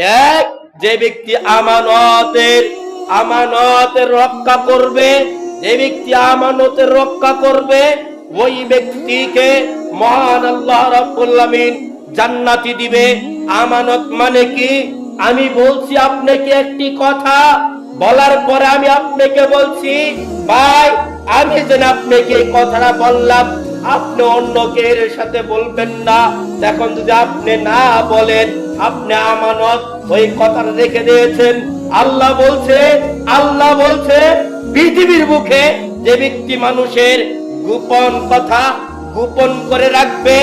এক, যে ব্যক্তি আমানতের আমানতের রক্ষা করবে, যে ব্যক্তি আমানতের রক্ষা করবে, ওই ব্যক্তিকে মহান আল্লাহ রাব্বুল আলামিন জান্নাতি দিবে। আমানত মানে কি? আমি বলছি আপনাকে একটি কথা, বলার পরে আমি আপনাকে বলছি, ভাই, আমি যেন আপনাকে এই কথাটা বললাম, আপনি অন্যকে এর সাথে বলবেন না। এখন যদি আপনি না বলেন আপনি আমানত ওই কথাটা রেখে দিয়েছেন। আল্লাহ বলছে আল্লাহ বলছে, পৃথিবীর মুখে যে ব্যক্তি মানুষের গোপন কথা গোপন করে রাখবে,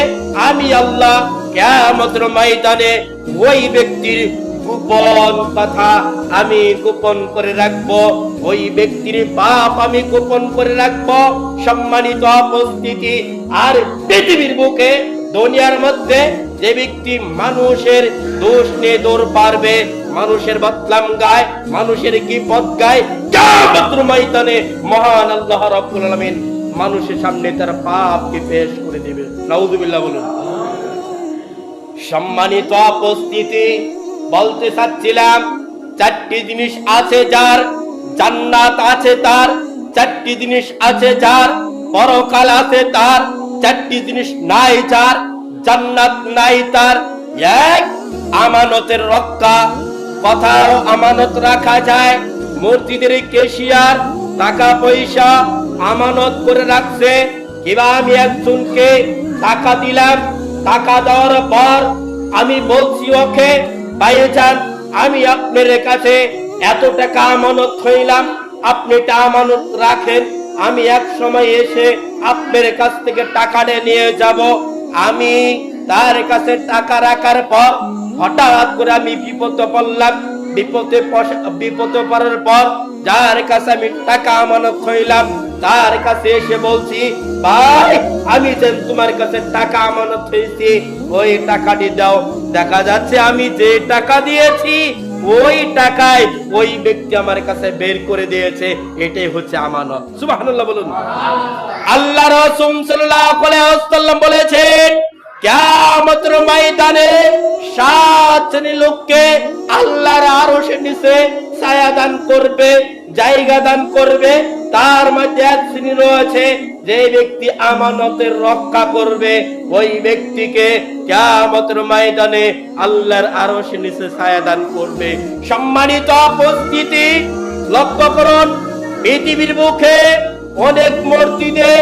আমি আল্লাহ কেমতের ময়দানে ওই ব্যক্তির গোপন কথা আমি গোপন করে রাখব, ওই ব্যক্তির পাপ আমি গোপন করে রাখব। সম্মানিত উপস্থিতি আর পৃথিবীর বুকে, দুনিয়ার মধ্যে যে ব্যক্তি মানুষের দোষ নিয়ে দৌড় পারবে, মানুষের বদলাম গায়, মানুষের কি পথ গায় ময়দানে মহান আল্লাহ রাব্বুল আলামিন মানুষের সামনে তার পাপকে পেশ করে দেবে। নাউযুবিল্লাহ বলুন। সম্মানিত উপস্থিতি, বলতে চাচ্ছিলাম, চারটি জিনিস আছে যার, জান্নাত আছে তার, চারটি জিনিস আছে যার, পরকাল আছে তার, চারটি জিনিস নাই যার জান্নাত নাই তার। এক, আমানতের রক্ষা। কথার আমানত রাখা যায়। মসজিদের কেশিয়ার টাকা পয়সা আমানত করে রাখছে। কিবা আমি একজনকে টাকা দিলাম। টাকা দেওয়ার পর আমি বলছি, ওকে, ভাইজান, আমি আপনার কাছে এত টাকা আমানত হইলাম। আপনি এটা আমানত রাখেন। আমি এক সময় এসে আপনার কাছ থেকে টাকাটা নিয়ে যাব। আমি তার কাছে টাকা রাখার পর হঠাৎ করে আমি বিপদে পড়লাম। বিপদে বিপদে পড়ার পর যার কাছে আমি টাকা আমানত হইলাম, তার কাছে এসে বলছি, ভাই, আমি যে তোমার কাছে টাকা আমানত হয়েছি ওই টাকাটি দাও। দেখা যাচ্ছে আমি যে টাকা দিয়েছি ওই টাকায় ওই ব্যক্তি আমার কাছে বের করে দিয়েছে, এটাই হচ্ছে আমানত। সুবহানাল্লাহ বলুন। আল্লাহ রাসূল সাল্লাল্লাহু আলাইহি ওয়াসাল্লাম বলেছেন লোককে আল্লাহর নিচে ছায়া দান করবে, জায়গা দান করবে তার মধ্যে এক শ্রেণি রয়েছে, যে ব্যক্তি আমানতের রক্ষা করবে, ওই ব্যক্তিকে কিয়ামতের ময়দানে আল্লাহর আরশের নিচে ছায়া দান করবে। সম্মানিত উপস্থিতি, লক্ষ্য করুন, পৃথিবীর মুখে অনেক মসজিদে,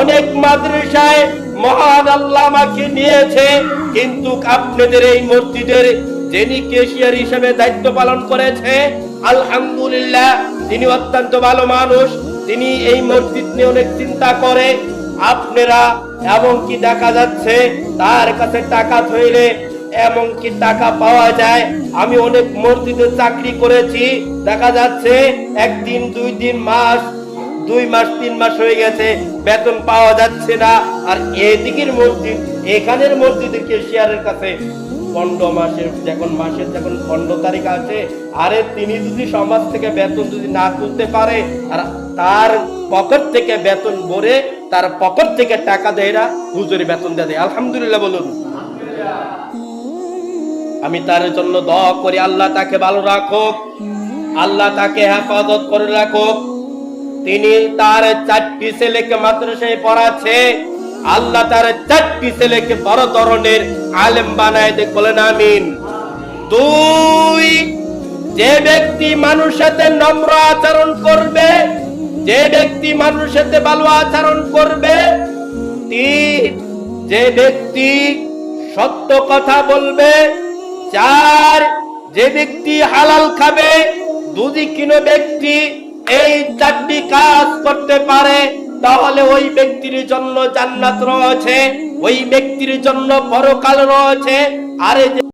অনেক মাদ্রাসায় মহান আল্লাহ আমাকে নিয়েছে, কিন্তু আপনাদের এই মসজিদের যিনি কেশিয়ার হিসেবে দায়িত্ব পালন করেছে আলহামদুলিল্লাহ, তিনি অত্যন্ত ভালো মানুষ। তিনি এই মসজিদ নিয়ে অনেক চিন্তা করে। আপনারা, এমনকি দেখা যাচ্ছে, তার কাছে টাকা ধইলে এমনকি টাকা পাওয়া যায়। আমি অনেক মসজিদে চাকরি করেছি। দেখা যাচ্ছে, একদিন, দুই দিন, মাস, দুই মাস, তিন মাস হয়ে গেছে, বেতন পাওয়া যাচ্ছে না। আর এদিকের মসজিদ, এখানের মসজিদের কেশিয়ারের কাছে পনেরো মাসের, যখন মাসের যখন পনেরো তারিখ আছে, আরে তিনি যদি সমাজ থেকে বেতন যদি না তুলতে পারে, আর তার পকেট থেকে বেতন ভরে তার পকেট থেকে টাকা দেয় না, হুজুরি বেতন দেয়। আলহামদুলিল্লাহ বলুন। আমি তার জন্য দোয়া করি, আল্লাহ তাকে ভালো রাখুক, আল্লাহ তাকে হেফাজত করে রাখুক। তিনি তার চারটি ছেলেকে মাদ্রাসায় পড়াচ্ছে। আল্লাহ তার চারটি ছেলেকে বড় ধরনের আলেম বানায় দেখ, বলেন আমিন। দুই, যে ব্যক্তি মানুষের সাথে নম্র আচরণ করবে, যে ব্যক্তি মানুষের সাথে ভালো আচরণ করবে, তিন, যে ব্যক্তি সত্য কথা বলবে, চার, যে ব্যক্তি হালাল খাবে দুদি কিনো ব্যক্তি এই চারটি কাজ করতে পারে। তাহলে ওই ব্যক্তির জন্য জান্নাত রয়েছে ওই ব্যক্তির জন্য পরকাল রয়েছে। আরে